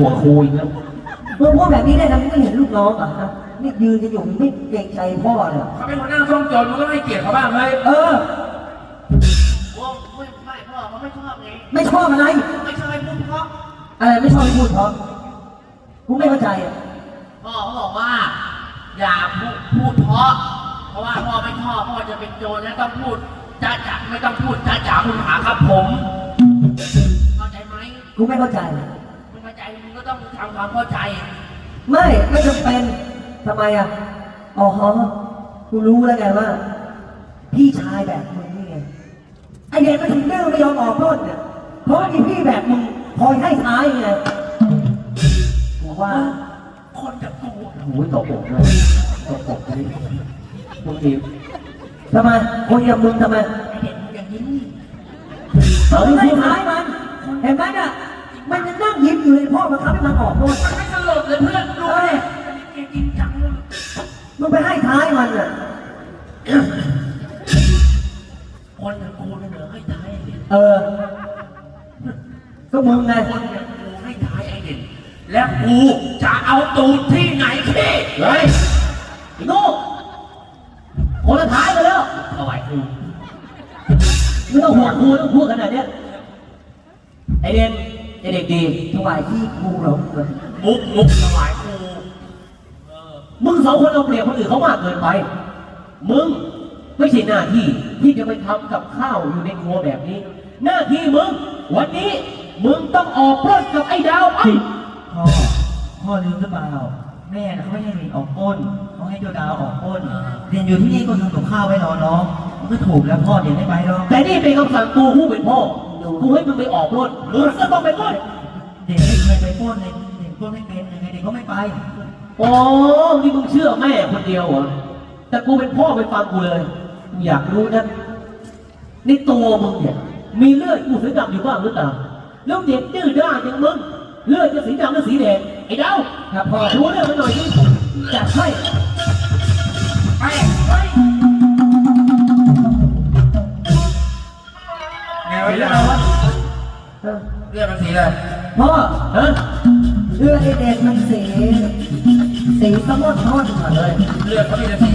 หัวคูอีกแล้วมึงพูดแบบนี้ได้ทำไมไม่เห็นลูกน้องอะฮะนี่ยืนกันอยู่ไม่เกรงใจพ่อเลยเขาเป็นหัวหน้าซ่องโจรมึงก็ให้เกียรติเขาบ้างเลยเออว่าไม่ไม่พ่อเขาไม่ชอบไงไม่ชอบอะไร ไม่ชอบให้พูดเพราะอะไรไม่ชอบให้พูดเพราะกูไม่เข้าใจอะพ่อเขาบอกว่า อย่าพูดพูดเพราะเพราะว่าพ่อไม่ชอบพ่อจะเป็นโจรแล้วต้องพูดจ้าจ๋าไม่ต้องพูดจ้าจ๋าคุณหาครับผมเข้าใจไหม กูไม่เข้าใจ ทำความเข้าใจ ไม่ไม่จำเป็นทำไมอะอ๋อฮะกูรู้แล้วไงว่า พี่ชายแบบมึงนี่ไงไอเด็กมันถึงดื้อไม่ยอมออกรถเนี่ยเพราะว่ามีพี่แบบมึงคอยให้ท้ายไงกูว่าคนจะกูโอ้ยตบอกเลยตบอกเลยพวกนี้ทำไมคนอย่างมึงทำไมไอเด็กมึงอย่างนี้เออให้ท้ายมัน เห็นไหมน่ะมันยังนั่งยิ้ม อยู่เลยพ่อมันทำให้มันออกรถมันไม่สลดเลยเพื่อนดูเลยเกจริงจังเลยมึงไปให้ท้ายมันอะคนอย่างกูเนี่ยเหนือให้ท้ายไอเด็กเออ ก็มึงไงคนอย่างกูให้ท้ายไอเด็กและกูจะเอาตูดที่ไหนพี่เฮ้ยไอ้โง่คนละท้ายกันแล้วถวายกูไม่ต้องห่วงกูต้องพูดขนาดเนี้ยไอเด่นไอ เด็กดีถวายที่กูเหรอมุกมุกถวายกูมึงสองคนเอาเปรียบคนอื่นเขามากเกินไป มึงไม่ใช่หน้าที่ที่จะไปทำกับข้าวอยู่ในครัวแบบนี้ หน้าที่มึง วันนี้มึงต้องออกปล้นกับไอ้ดาวไปพ่อพ่อลืมหรือเปล่า แม่น่ะเขาไม่ให้เรียนออกก้นเขาให้เจ้าดาวออกก้นเรียนอยู่ที่นี่ก็ทำกับข้าวไว้รอน้องมันก็ถูกแล้วพ่อเดี๋ยวไม่ไปหรอกแต่นี่เป็นคำสั่งกูผู้เป็นพ่อ กูให้มึงไปออกปล้นมึงก็ต้องไปปล้นเด็กไม่เคยไปปล้นเลยเด็กปล้นไม่เป็นยังไงเด็กก็ไม่ไป อ๋อนี่มึงเชื่อแม่คนเดียวเหรอแต่กูเป็นพ่อไปฟังกูเลยมึงอยากรู้นะในตัวมึงเนี่ยมีเลือดกูสีดำอยู่บ้างหรือเปล่าแล้วเด็กดื้อด้านอย่างมึงเลือดจะสีดำหรือสีแดงไอ้ดาวครับพ่อดูเรื่องมันหน่อยดิจัดให้ไป เลยเลือดเขามีแต่สี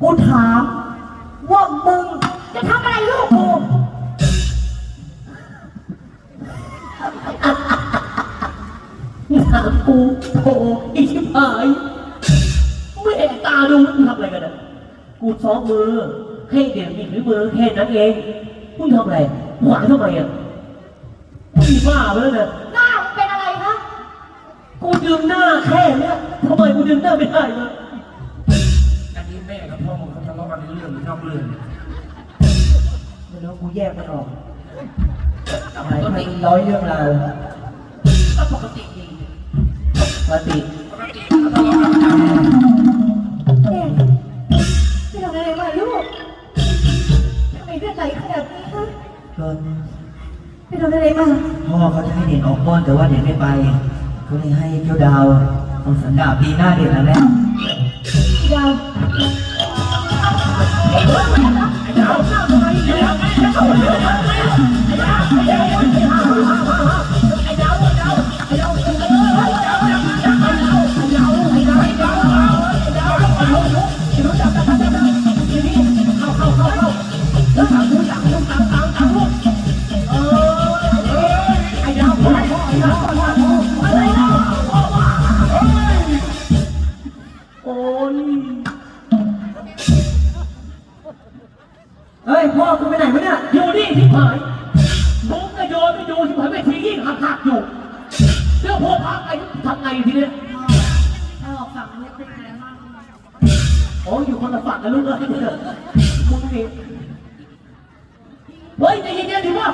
กูถามว่ามึงจะทำอะไรลูกกูมึงถามกูโธ่ไอ้ชิบหายไม่เห็นตาดูมึงทำอะไรกันอะกูซ้อมมือ ให้เด็กมีฝีมือแค่นั้นเองมึงทำอะไรหวานทำไมอะมึงบ้าไปแล้วเนี่ยหน้ามึงเป็นอะไรคะกูดึงหน้าแค่เนี้ยทำไมกูดึงหน้าไม่ได้วะอั นนี้แม่กับพ่อมึงเขาทะเลาะกันในเรื่องหรือนอกเรื่องไม่รู้กูแยกไม่ออกอะไรไม่ร้อยเรื่องราวก็ปกติดีปกติปกติเขาทะเลาะกันประจำเด็กไม่ทำอะไรมาลูกทำไมเลือดไหลขนาดนี้คะก็ไปโดนอะไรมาพ่อเขาจะให้เด็กออกก้นแต่ว่าเด็กไม่ไปเขาเลยให้เจ้าดาวเอาสันดาปปีหน้าเด็กนั่นแหละ ดาวโโอ้ยอยู่คนละฝั่งกันลูกเลยมึงนี่เฮ้ยใจเย็นๆดิวะ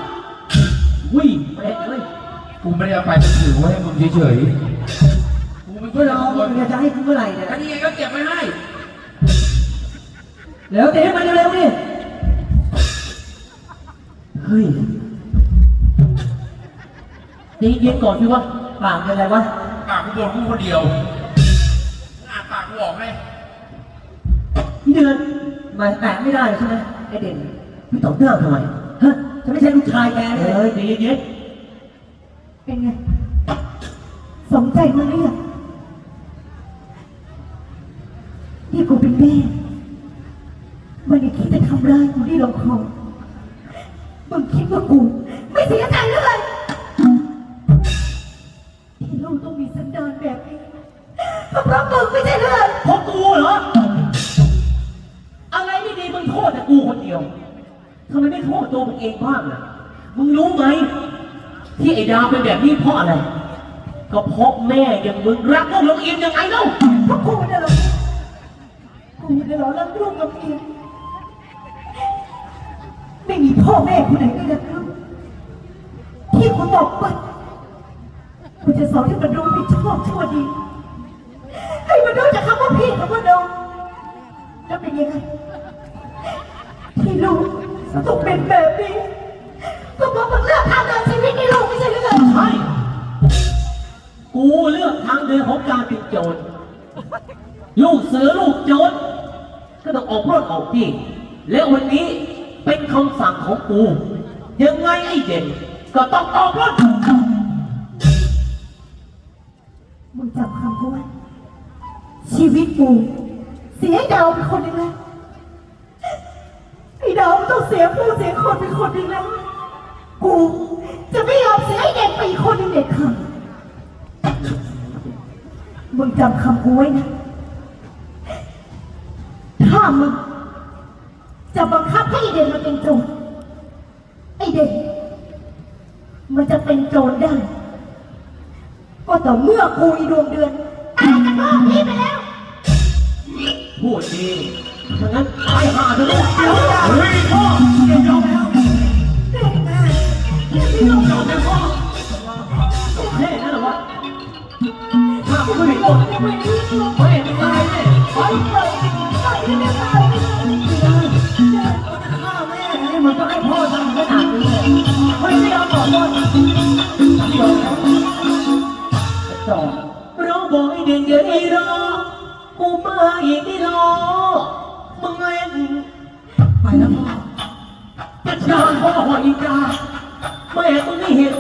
วิ่งไปเลยกูไม่ได้เอาไปจะถือไว้ให้มึงเฉยๆกูไม่เมื่ใช่อเราเราจะให้กูเมื่อไหร่เนี่ยอันนี้ไงก็เก็บไว้ให้แล้วเตะให้มันเร็วๆดิเฮ้ยใจเย็นก่อนดิวะปากเป็นไรวะปากกูบ่นกูคนเดียว พี่เดือนมาแตะไม่ได้ใช่ไหมไอเด่นพี่ตอบหน้าทำไมฮะจะไม่ใช่ลูกชายแกเอเลยอใจเย็นเป็นไง สมใจมึงหรือยังที่กูเป็นแม่มันยังคิดจะทำร้ายกูที่ลงคอมึงคิดว่ากู ไม่เสียใจเลยที่ลูกต้องมีสันดานแบบนี้ก็เพราะมึงไม่ใช่เลย ๆเพราะกูเหรอ ตัวมึงเองบ้างอะมึงรู้ไหมที่ไอ้ดาวเป็นแบบนี้เพราะอะไร ก็เพราะแม่อย่างมึงรักลูกลงอินยังไงเล่าพราะกูเนี่ยเหรอกูเนี่ยเหรอรักลูกกับเมียไม่มีพ่อแม่คนไหนไม่รักลูกที่คุณบอกไปคุณจะสอนให้มันรู้ผิดชอบชั่วดี ให้มันรู้จักคำว่าพี่คำว่าน้องแล้วเป็นยังไงที่รู้ ลูกต้องเป็นแบบนี้ก็เพราะมึงเลือกทางเดินชีวิตในลูกไม่ใช่หรือไงใช่กูเลือกทางเดินของการเป็นโจร ลูกเสือลูกโจรก็ต้องออกรถออกที่ และวันนี้เป็นคำสั่งของกู ยังไงไอ้เด่นก็ต้องออกรถมึงจำคำกูไว้ชีวิตกูเสียดาวเป็นคนหนึ่งแล้วไอ้ดาวมัน ต้องเสียผู้เสียคนเป็นคนหนึ่งแล้ว กูจะไม่ยอมเสียไอ้เด็กไปอีกคนหนึ่งเด็ดขาดมึงจำคำกูไว้นะ ถ้ามึงจะบังคับให้ไอเด็กมาเป็นโจรไอเด็กมันจะเป็นโจรได้ ก็ต่อเมื่อกูอีดวงเดือนตายจากโลกนี้ไปแล้ว พูดดี ถ้างั้นตายห่าเถอะลูกเดี๋ยวเฮ้ยพ่อเดี๋ยวยอมแล้วยอมแล้วพ่อแค่นั้นเหรอวะถ้ากูไม่หมดไม่ตายแน่ไปไปนี่มันก็ให้พ่อทำขนาดนี้เลยไม่ไม่ยอมบอกพ่อจอดเราบอกให้เด่นอย่าได้รอกูมาอีกได้รอ มึงเล่นไปแล้วพ่อจะชาพ่อหอยกาแม่กูไม่เห็น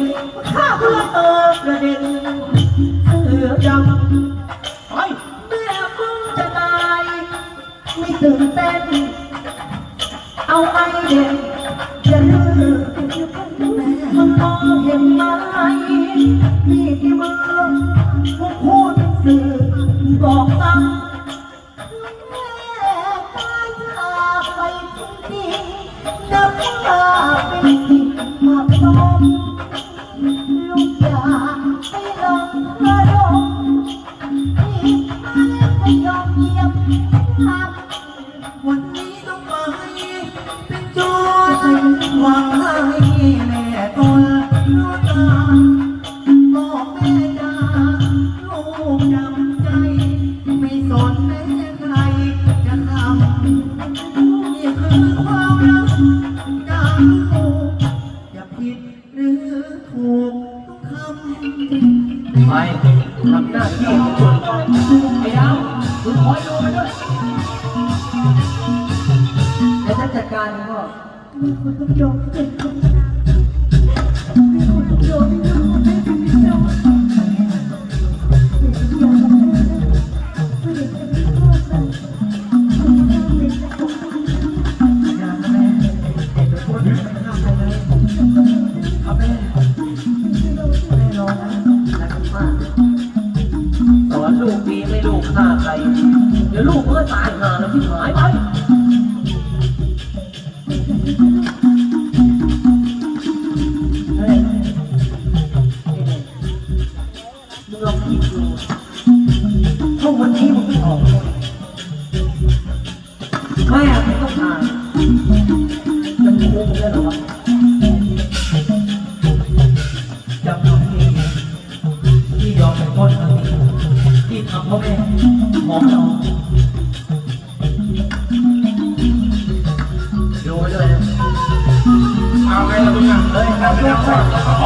ข้ากูละเออกระเด็นเสือดำไปแม่มึงจะตายไม่ตื่นเต้นเอาไอเด่นจะลืมมึงมองเห็นไหม วันนี้ต้องไปเป็นโจรหวังให้แม่ตนรู้ตามบอกแม่จ้าลูกจำใจ ไม่สนแม่ใครจะทำนี่คือความรักจากลูกอย่าผิดหรือถูกต้องทำไปทำหน้าที่ของมึง อันจัดการเองพ่อมีคนต้องยอมเป็นคนมี โอเคหมอเอาดูไปด้วยเอาไงล่ะมึงอะเฮ้ยเอาไปแล้